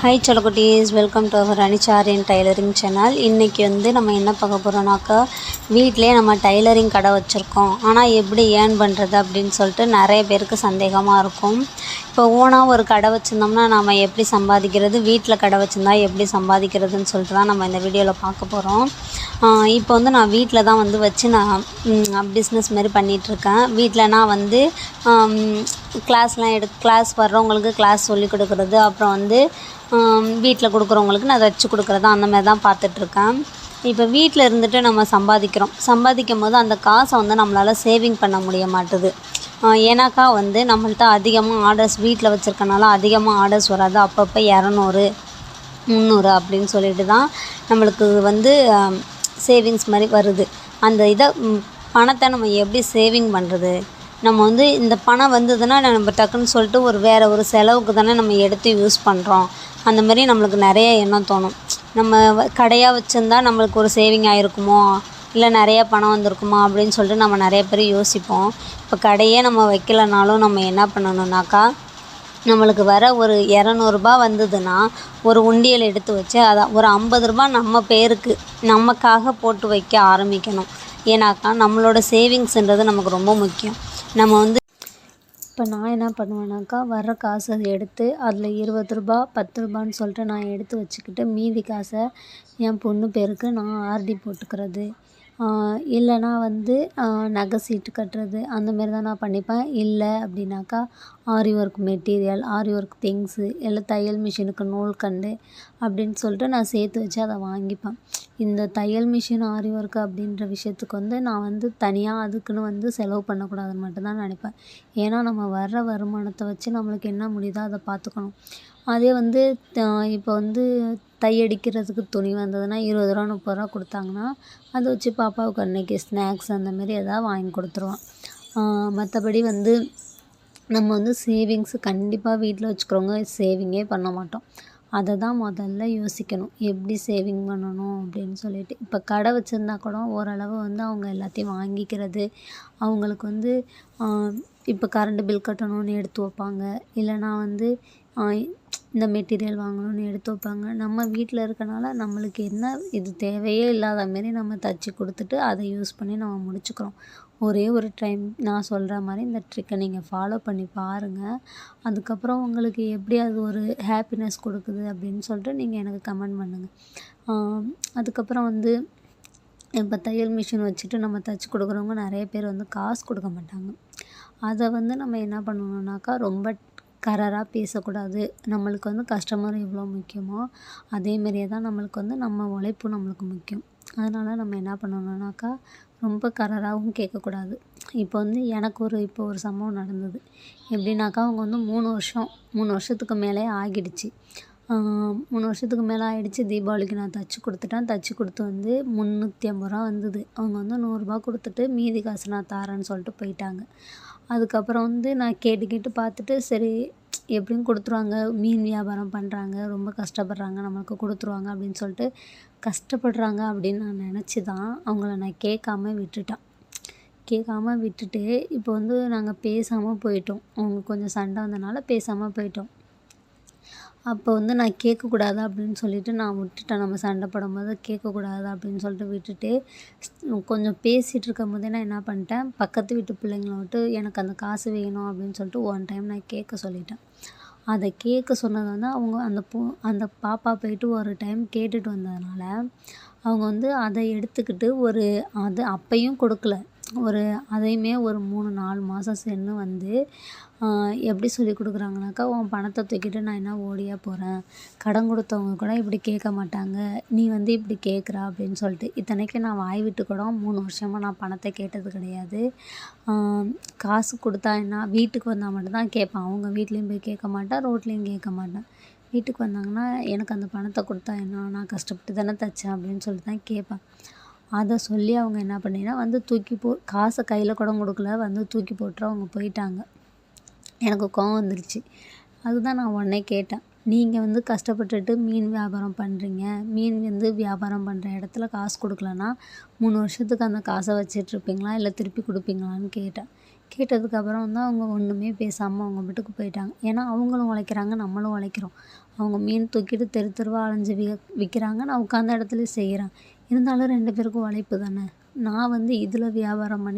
Hi செல்லக்குட்டீஸ் welcome to our அனிச்சாரியன் tailoring channel இன்றைக்கி வந்து நம்ம என்ன பார்க்க போகிறோம்னாக்கா வீட்டிலே நம்ம டைலரிங் கடை வச்சுருக்கோம். ஆனால் எப்படி ஏர்ன் பண்ணுறது அப்படின்னு சொல்லிட்டு நிறைய பேருக்கு சந்தேகமாக இருக்கும். இப்போ ஓனாக ஒரு கடை வச்சுருந்தோம்னா நம்ம எப்படி சம்பாதிக்கிறது வீட்டில் கடை வச்சுருந்தா எப்படி சம்பாதிக்கிறதுன்னு சொல்லிட்டு தான் நம்ம இந்த வீடியோவில் பார்க்க போகிறோம் இப்போ வந்து நான் வீட்டில் தான் வந்து வச்சு நான் பிஸ்னஸ் மாரி பண்ணிகிட்ருக்கேன் வீட்டிலனா வந்து கிளாஸ்லாம் எடு கிளாஸ் வர்றவங்களுக்கு கிளாஸ் சொல்லிக் கொடுக்குறது அப்புறம் வந்து வீட்டில் கொடுக்குறவங்களுக்கு நான் தச்சு கொடுக்குறது அந்த மாதிரி தான் பார்த்துட்ருக்கேன். இப்போ வீட்டில் இருந்துட்டு நம்ம சம்பாதிக்கிறோம். சம்பாதிக்கும் போது அந்த காசை வந்து நம்மளால் சேவிங் பண்ண முடிய மாட்டுது. ஏன்னாக்கா வந்து நம்மள்ட்ட அதிகமாக ஆர்டர்ஸ் வீட்டில் வச்சுருக்கனால அதிகமாக ஆர்டர்ஸ் வராது. அப்பப்போ இரநூறு முந்நூறு அப்படின்னு சொல்லிட்டு தான் நம்மளுக்கு வந்து சேவிங்ஸ் மாதிரி வருது. அந்த இதை பணத்தை நம்ம எப்படி சேவிங் பண்ணுறது நம்ம வந்து இந்த பணம் வந்ததுன்னா நம்ம டக்குன்னு சொல்லிட்டு ஒரு வேறு ஒரு செலவுக்கு தானே நம்ம எடுத்து யூஸ் பண்ணுறோம் அந்த மாதிரி நம்மளுக்கு நிறைய எண்ணம் தோணும். நம்ம கடையாக வச்சுருந்தா நம்மளுக்கு ஒரு சேவிங் ஆகிருக்குமோ இல்லை நிறையா பணம் வந்திருக்குமா? அப்படின்னு சொல்லிட்டு நம்ம நிறைய பேர் யோசிப்போம். இப்போ கடையே நம்ம வைக்கலனாலும் நம்ம என்ன பண்ணணுன்னாக்கா நம்மளுக்கு வர ஒரு இரநூறுபா வந்ததுன்னா ஒரு உண்டியல் எடுத்து வச்சு அதை ஒரு ஐம்பது ரூபா நம்ம பேருக்கு நமக்காக போட்டு வைக்க ஆரம்பிக்கணும். ஏன்னாக்கா நம்மளோட சேவிங்ஸுன்றது நமக்கு ரொம்ப முக்கியம். நம்ம வந்து இப்போ நான் என்ன பண்ணுவேனாக்கா வர்ற காசை எடுத்து அதில் இருபது ரூபா பத்து ரூபான்னு சொல்லிட்டு நான் எடுத்து வச்சுக்கிட்டு மீதி காசை என் பொண்ணு பேருக்கு நான் ஆர்டி போட்டுக்கிறது. இல்லைனா வந்து நகை சீட்டு கட்டுறது அந்த மாரி தான் நான் பண்ணிப்பேன். இல்லை அப்படின்னாக்கா aari work material aari work things இல்லை தையல் மிஷினுக்கு நூல்கண்டு அப்படின்னு சொல்லிட்டு நான் சேர்த்து வச்சு அதை வாங்கிப்பேன். இந்த தையல் மிஷின் ஆரி ஒர்க் அப்படின்ற விஷயத்துக்கு வந்து நான் வந்து தனியாக அதுக்குன்னு வந்து செலவு பண்ணக்கூடாதுன்னு மட்டும்தான் நினைப்பேன். ஏன்னா நம்ம வர்ற வருமானத்தை வச்சு நம்மளுக்கு என்ன முடியுதோ அதை பார்த்துக்கணும். அதே வந்து இப்போ வந்து தையடிக்கிறதுக்கு துணி வந்ததுன்னா இருபது ரூபா முப்பது ரூபா கொடுத்தாங்கன்னா அதை வச்சு பாப்பாவுக்கு அன்றைக்கி ஸ்நாக்ஸ் அந்த மாரி எதாவது வாங்கி கொடுத்துருவேன். மற்றபடி வந்து நம்ம வந்து சேவிங்ஸு கண்டிப்பாக வீட்டில் வச்சுக்கிறவங்க சேவிங்கே பண்ண மாட்டோம். அதை தான் முதல்ல யோசிக்கணும். எப்படி சேவிங் பண்ணணும் அப்படின்னு சொல்லிட்டு. இப்போ கடை வச்சுருந்தா கூட ஓரளவு வந்து அவங்க எல்லாத்தையும் வாங்கிக்கிறது அவங்களுக்கு வந்து இப்போ கரண்டு பில் கட்டணும்னு எடுத்து வைப்பாங்க. இல்லைனா வந்து இந்த மெட்டீரியல் வாங்கணும்னு எடுத்து வைப்பாங்க. நம்ம வீட்டில் இருக்கனால நம்மளுக்கு என்ன இது தேவையே இல்லாத மாரி நம்ம தச்சு கொடுத்துட்டு அதை யூஸ் பண்ணி நம்ம முடிச்சுக்கிறோம். ஒரே ஒரு டைம் நான் சொல்கிற மாதிரி இந்த ட்ரிக்கை நீங்கள் ஃபாலோ பண்ணி பாருங்கள் அதுக்கப்புறம் உங்களுக்கு எப்படி அது ஒரு ஹாப்பினஸ் கொடுக்குது அப்படின்னு சொல்லிட்டு நீங்கள் எனக்கு கமெண்ட் பண்ணுங்கள் அதுக்கப்புறம் வந்து இப்போ தையல் மிஷின் வச்சுட்டு நம்ம தைச்சி கொடுக்குறவங்க நிறைய பேர் வந்து காசு கொடுக்க மாட்டாங்க. அதை வந்து நம்ம என்ன பண்ணணுன்னாக்கா ரொம்ப கரராக பேசக்கூடாது. நம்மளுக்கு வந்து கஸ்டமர் எவ்வளோ முக்கியமோ அதேமாரியே தான் நம்மளுக்கு வந்து நம்ம உழைப்பு நம்மளுக்கு முக்கியம். அதனால் நம்ம என்ன பண்ணணுன்னாக்கா ரொம்ப கரராகவும் கேட்கக்கூடாது. இப்போ வந்து எனக்கு ஒரு இப்போ ஒரு சம்பவம் நடந்தது. எப்படின்னாக்கா அவங்க வந்து மூணு வருஷம் மூணு வருஷத்துக்கு மேலே ஆகிடுச்சு. மூணு வருஷத்துக்கு மேலே ஆகிடுச்சி. தீபாவளிக்கு நான் தைச்சி கொடுத்துட்டேன். தைச்சி கொடுத்து வந்து முந்நூற்றி ஐம்பது ரூபா வந்தது. அவங்க வந்து நூறுரூபா கொடுத்துட்டு மீதி காசு நான் தாரேன்னு சொல்லிட்டு போயிட்டாங்க. அதுக்கப்புறம் வந்து நான் கேட்டு கேட்டு பார்த்துட்டு சரி எப்படியும் கொடுத்துருவாங்க மீன் வியாபாரம் பண்ணுறாங்க ரொம்ப கஷ்டப்படுறாங்க நம்மளுக்கு கொடுத்துருவாங்க அப்படின்னு சொல்லிட்டு கஷ்டப்படுறாங்க அப்படின்னு நான் நினச்சி தான் அவங்கள நான் கேட்காம விட்டுட்டேன். கேட்காம விட்டுட்டு இப்போ வந்து நாங்கள் பேசாமல் போயிட்டோம். அவங்க கொஞ்சம் சண்டை வந்தனால பேசாமல் போயிட்டோம். அப்போ வந்து நான் கேட்கக்கூடாது அப்படின்னு சொல்லிட்டு நான் விட்டுட்டேன். நம்ம சண்டை போடும்போது கேட்கக்கூடாது அப்படின்னு சொல்லிட்டு விட்டுட்டு கொஞ்சம் பேசிகிட்டு இருக்கும் போதே நான் என்ன பண்ணிட்டேன் பக்கத்து வீட்டு பிள்ளைங்கள விட்டு எனக்கு அந்த காசு வேணும் அப்படின்னு சொல்லிட்டு ஒன் டைம் நான் கேட்க சொல்லிட்டேன். அதை கேட்க சொன்னது வந்து அவங்க அந்த பொ அந்த பாப்பா போயிட்டு ஒரு டைம் கேட்டுட்டு வந்ததுனால அவங்க வந்து அதை எடுத்துக்கிட்டு ஒரு அது அப்பையும் கொடுக்கல. ஒரு அதையுமே ஒரு மூணு நாலு மாதம் சென்று வந்து எப்படி சொல்லி கொடுக்குறாங்கனாக்கா உன் பணத்தை தூக்கிட்டு நான் என்ன ஓடியா போகிறேன் கடன் கொடுத்தவங்க கூட இப்படி கேட்க மாட்டாங்க. நீ வந்து இப்படி கேட்குறா அப்படின்னு சொல்லிட்டு இத்தனைக்கும் நான் வாய் விட்டு கூட மூணு வருஷமாக நான் பணத்தை கேட்டது கிடையாது. காசு கொடுத்தா என்ன வீட்டுக்கு வந்தால் மட்டும்தான் கேட்பேன். அவங்க வீட்லேயும் போய் கேட்க மாட்டேன் ரோட்லேயும் கேட்க மாட்டேன். வீட்டுக்கு வந்தாங்கன்னா எனக்கு அந்த பணத்தை கொடுத்தா என்ன நான் கஷ்டப்பட்டு தானே தைச்சேன் அப்படின்னு சொல்லிட்டு தான் கேட்பேன். அதை சொல்லி அவங்க என்ன பண்ணினா வந்து தூக்கி போ காசை கையில் கூட கொடுக்கல வந்து தூக்கி போட்டு அவங்க போயிட்டாங்க. எனக்கு கோவம் வந்துருச்சு. அதுதான் நான் உடனே கேட்டேன். நீங்கள் வந்து கஷ்டப்பட்டுட்டு மீன் வியாபாரம் பண்ணுறீங்க மீன் வந்து வியாபாரம் பண்ணுற இடத்துல காசு கொடுக்கலன்னா மூணு வருஷத்துக்கு அந்த காசை வச்சிட்ருப்பீங்களா இல்லை திருப்பி கொடுப்பீங்களான்னு கேட்டேன். கேட்டதுக்கப்புறம் வந்து அவங்க ஒன்றுமே பேசாமல் அவங்க பாட்டுக்கு போயிட்டாங்க. ஏன்னா அவங்களும் உழைக்கிறாங்க நம்மளும் உழைக்கிறோம். அவங்க மீன் தூக்கிட்டு தெரு தெருவாக அலைஞ்சு வி விற்கிறாங்க நான் உட்காந்த இடத்துல செய்கிறேன் இருந்தாலும் ரெண்டு பேருக்கும் உழைப்பு தானே? நான் வந்து இதில் வியாபாரம் பண்ணி